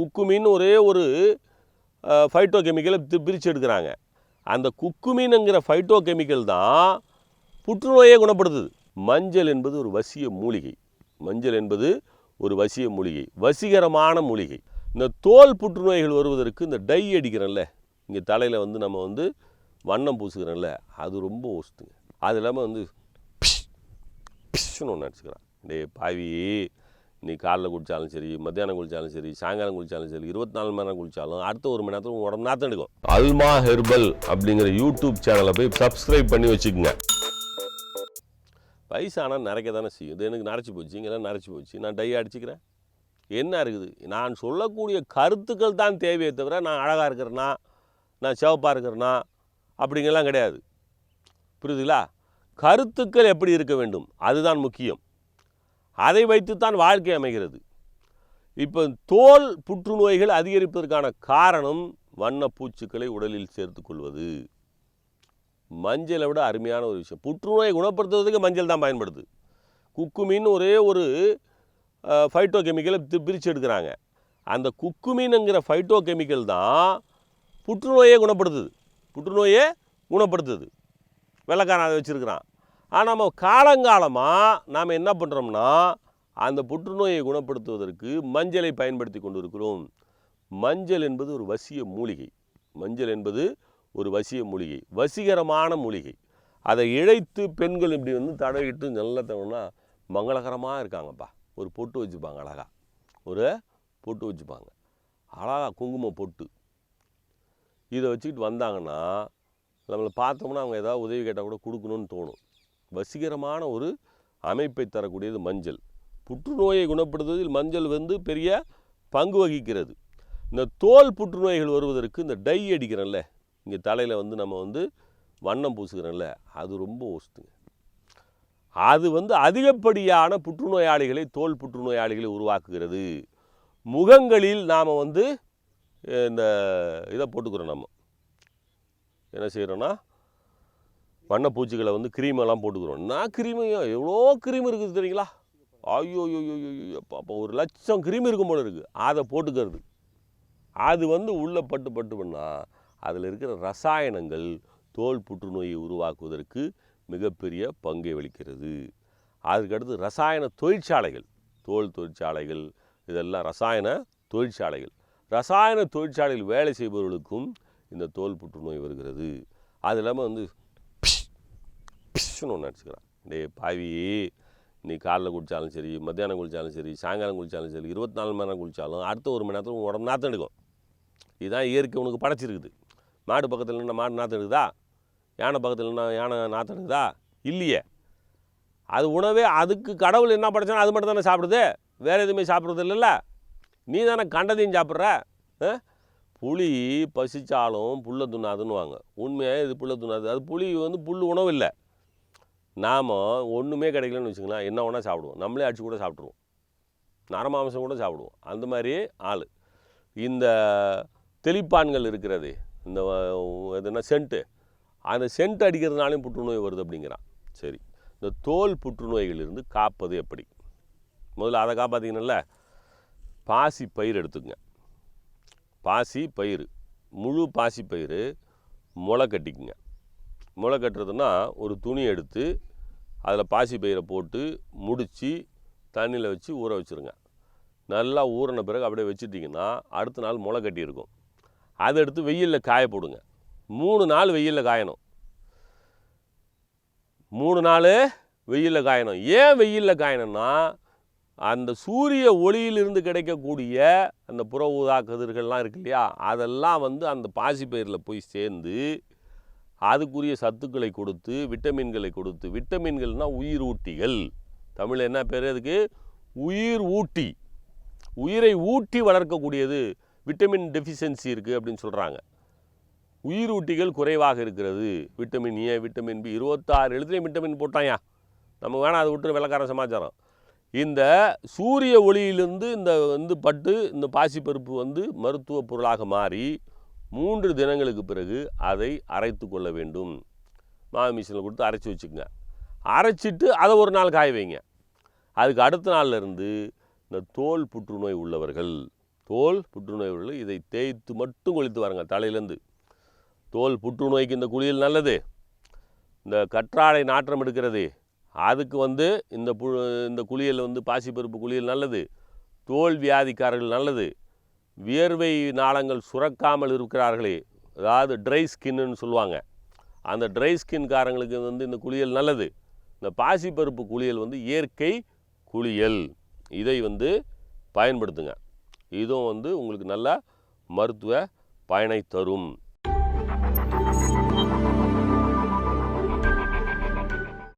குக்குமின்னு ஒரே ஒரு ஃபைட்டோ கெமிக்கலை பிரித்து எடுக்கிறாங்க. அந்த குக்குமின்ங்கிற ஃபைட்டோ கெமிக்கல் தான் புற்றுநோயை குணப்படுத்துது. மஞ்சள் என்பது ஒரு வசிய மூலிகை. மஞ்சள் என்பது ஒரு வசிய மூலிகை. வசீகரமான மூலிகை. இந்த தோல் புற்றுநோய்கள் வருவதற்கு இந்த டை அடிக்கிறோம்ல இங்கே தலையில் வந்து நம்ம வந்து வண்ணம் பூசுகிறோம்ல அது ரொம்ப ஒஸ்ட்டுங்க அது இல்லாமல் வந்து பிஷ்னு ஒன்று அடிச்சுக்கிறான். டேய் பாவி. நீ காலைல குளிச்சாலும் சரி மத்தியானம் குளிச்சாலும் சரி சாயங்காலம் குளிச்சாலும் சரி இருபத்தி நாலு மணி நேரம் குளிச்சாலும் அடுத்த ஒரு மணி நேரத்தில் உன் உடம்பு நாத்தம் எடுக்கும். அல்மா ஹெர்பல் அப்படிங்கிற யூடியூப் சேனலை போய் சப்ஸ்கிரைப் பண்ணி வச்சுக்கோங்க. வயசானால் நிறைக்க தானே செய்யும். இது எனக்கு நரைச்சி போச்சு இங்கெல்லாம் நரைச்சி போச்சு. நான் டை அடிச்சுக்கிறேன். என்ன இருக்குது? நான் சொல்லக்கூடிய கருத்துக்கள் தான் தேவையே தவிர நான் அழகாக இருக்கிறேன்னா நான் சிவப்பாக இருக்கிறேன்னா அப்படிங்கெல்லாம் கிடையாது. புரியுதுங்களா? கருத்துக்கள் எப்படி இருக்க வேண்டும்? அதுதான் முக்கியம். அதை வைத்துத்தான் வாழ்க்கை அமைகிறது. இப்போ தோல் புற்றுநோய்கள் அதிகரிப்பதற்கான காரணம் வண்ணப்பூச்சுக்களை உடலில் சேர்த்துக்கொள்வது மஞ்சளை விட அருமையான ஒரு விஷயம். புற்றுநோயை குணப்படுத்துவதற்கு மஞ்சள் தான் பயன்படுது. குக்குமின்னு ஒரே ஒரு ஃபைட்டோ கெமிக்கலை பிரித்து எடுக்கிறாங்க அந்த குக்குமின்ங்கிற ஃபைட்டோ கெமிக்கல் தான் புற்றுநோயை குணப்படுத்துது. புற்றுநோயை குணப்படுத்துது. வெள்ளைக்காரன் அதை வச்சுருக்கிறான். ஆனால் நம்ம காலங்காலமாக நாம் என்ன பண்ணுறோம்னா அந்த புற்றுநோயை குணப்படுத்துவதற்கு மஞ்சளை பயன்படுத்தி கொண்டு இருக்கிறோம் மஞ்சள் என்பது ஒரு வசிய மூலிகை. மஞ்சள் என்பது ஒரு வசிய மூலிகை. வசீகரமான மூலிகை. அதை இழைத்து பெண்கள் இப்படி வந்து தடவிட்டு நல்ல தவணா மங்களகரமாக இருக்காங்கப்பா. ஒரு பொட்டு வச்சுப்பாங்க அழகா. ஒரு பொட்டு வச்சுப்பாங்க. அழகா குங்குமம் பொட்டு. இதை வச்சுக்கிட்டு வந்தாங்கன்னா நம்மளை பார்த்தோம்னா அவங்க ஏதாவது உதவி கேட்டால் கூட கொடுக்கணும்னு தோணும். வசீகரமான ஒரு அமைப்பை தரக்கூடியது மஞ்சள். புற்றுநோயை குணப்படுத்துவதில் மஞ்சள் வந்து பெரிய பங்கு வகிக்கிறது. இந்த தோல் புற்றுநோய்கள் வருவதற்கு இந்த டை அடிக்கிறோம்ல இங்கே தலையில் வந்து நம்ம வந்து வண்ணம் பூசுகிறோம்ல அது ரொம்ப ஒஸ்ட்டுங்க அது வந்து அதிகப்படியான புற்றுநோயாளிகளை தோல் புற்றுநோயாளிகளை உருவாக்குகிறது. முகங்களில் நாம் வந்து இந்த இதை போட்டுக்கிறோம் நம்ம. என்ன செய்கிறோன்னா வண்ணப்பூச்சிகளை வந்து கிரீமெல்லாம் போட்டுக்கிறோம். நான் கிரீமையும் எவ்வளோ கிரீம் இருக்குது தெரியுங்களா? ஐயோ ஐயோ ஐயோ அப்போ ஒரு லட்சம் கிரீம் இருக்கும் போல இருக்குது அதை போட்டுக்கிறது. அது வந்து உள்ளே பட்டு பட்டு பண்ணால் அதில் இருக்கிற ரசாயனங்கள் தோல் புற்றுநோயை உருவாக்குவதற்கு மிகப்பெரிய பங்கை வகிக்கிறது. அதுக்கடுத்து ரசாயன தொழிற்சாலைகள் தோல் தொழிற்சாலைகள் இதெல்லாம் ரசாயன தொழிற்சாலைகள். ரசாயன தொழிற்சாலையில் வேலை செய்பவர்களுக்கும் இந்த தோல் புற்றுநோய் வருகிறது. அது இல்லாமல் வந்து பிஷ்னு ஒன்று அடிச்சுக்கிறான் டேய் பாவி நீ காலைல குளிச்சாலும் சரி மத்தியானம் குளிச்சாலும் சரி சாயங்காலம் குளித்தாலும் சரி இருபத்தி நாலு மணி நேரம் குளிச்சாலும் அடுத்த ஒரு மணி நேரத்தில் உடம்பு நாற்றம் எடுக்கும். இதுதான் இயற்கை உனக்கு படைச்சிருக்குது. மாடு பக்கத்தில் நின்னா மாடு நாற்றம் எடுக்குதா? யானை பக்கத்தில் நின்னா யானை நாற்றம் எடுக்குதா? இல்லையே. அது உணவே அதுக்கு கடவுள் என்ன படைச்சாலும் அது மட்டும் தானே சாப்பிடுது. வேறு எதுவுமே சாப்பிட்றது இல்லைல்ல. நீ தானே கண்டதையும் சாப்பிட்ற? புளி பசித்தாலும் பசிச்சாலும் புல்லை துண்ணாதுன்னுவாங்க. உண்மையாக இது புல்லை துண்ணாது. அது புளி வந்து புல் உணவு இல்லை. நாம் ஒன்றுமே கிடைக்கலன்னு வச்சுக்கலாம் என்ன வேணால் சாப்பிடுவோம். நம்மளே அடிச்சு கூட சாப்பிட்ருவோம் நரமாம்சம் கூட சாப்பிடுவோம். அந்த மாதிரி ஆள். இந்த தெளிப்பான்கள் இருக்கிறது இந்த எதுனா சென்ட்டு அந்த சென்ட் அடிக்கிறதுனாலையும் புற்றுநோய் வருது அப்படிங்கிறான். சரி. இந்த தோல் புற்றுநோய்களிலிருந்து காப்பது எப்படி? முதல்ல அதை காப்பாற்றிக்கணும்ல பாசி பயிர் எடுத்துக்கங்க பாசி பயிர் முழு பாசி பயிர் முளை கட்டிக்குங்க. முளை கட்டுறதுன்னா ஒரு துணி எடுத்து அதில் பாசி பயிரை போட்டு முடித்து தண்ணியில் வச்சு ஊற வச்சுருங்க. நல்லா ஊறின பிறகு அப்படியே வச்சுட்டிங்கன்னா அடுத்த நாள் முளை கட்டியிருக்கும் அதை எடுத்து வெயிலில் காய போடுங்க. மூணு நாள் வெயிலில் காயணும். மூணு நாள் வெயிலில் காயணும். ஏன் வெயிலில் காயணும்னா அந்த சூரிய ஒளியிலிருந்து கிடைக்கக்கூடிய அந்த புற ஊதா கதிர்கள்லாம் இருக்கு இல்லையா? அதெல்லாம் வந்து அந்த பாசி பயிரில் போய் சேர்ந்து அதுக்குரிய சத்துக்களை கொடுத்து விட்டமின்களை கொடுத்து. விட்டமின்கள்னால் உயிர் ஊட்டிகள் தமிழ் என்ன பேர் அதுக்கு? உயிர் ஊட்டி. உயிரை ஊட்டி வளர்க்கக்கூடியது விட்டமின் டெஃபிஷியன்சி இருக்குது அப்படின்னு சொல்கிறாங்க உயிர் ஊட்டிகள் குறைவாக இருக்கிறது. விட்டமின் ஏ விட்டமின் பி இருபத்தாறு எழுத்துலேயும் விட்டமின் போட்டாயா? நம்ம வேணாம் அதை விட்டு வெள்ளக்கார சமாச்சாரம். இந்த சூரிய ஒளியிலிருந்து இந்த வந்து பட்டு இந்த பாசிப்பருப்பு வந்து மருத்துவ பொருளாக மாறி மூன்று தினங்களுக்கு பிறகு அதை அரைத்து கொள்ள வேண்டும். மாவு மிஷினில் கொடுத்து அரைச்சி வச்சுக்கோங்க. அரைச்சிட்டு அதை ஒரு நாள் காய வைங்க. அதுக்கு அடுத்த நாள்ல இருந்து இந்த தோல் புற்றுநோய் உள்ளவர்கள் தோல் புற்றுநோய் உள்ளவர்கள் இதை தேய்த்து மட்டும் குளித்து வாருங்க தலையிலேருந்து தோல் புற்றுநோய்க்கு இந்த குளியல் நல்லது. இந்த கற்றாழை நாற்றம் எடுக்கிறது. அதுக்கு வந்து இந்த பு இந்த குளியல் வந்து பாசிப்பருப்பு குளியல் நல்லது. தோல் வியாதிக்காரர்கள் நல்லது. வியர்வை நாளங்கள் சுரக்காமல் இருக்கிறார்களே. அதாவது ட்ரை ஸ்கின்னு சொல்லுவாங்க. அந்த ட்ரை ஸ்கின்காரங்களுக்கு வந்து இந்த குளியல் நல்லது. இந்த பாசிப்பருப்பு குளியல் வந்து இயற்கை குளியல். இதை வந்து பயன்படுத்துங்க. இதுவும் வந்து உங்களுக்கு நல்ல மருத்துவ பயனை தரும்.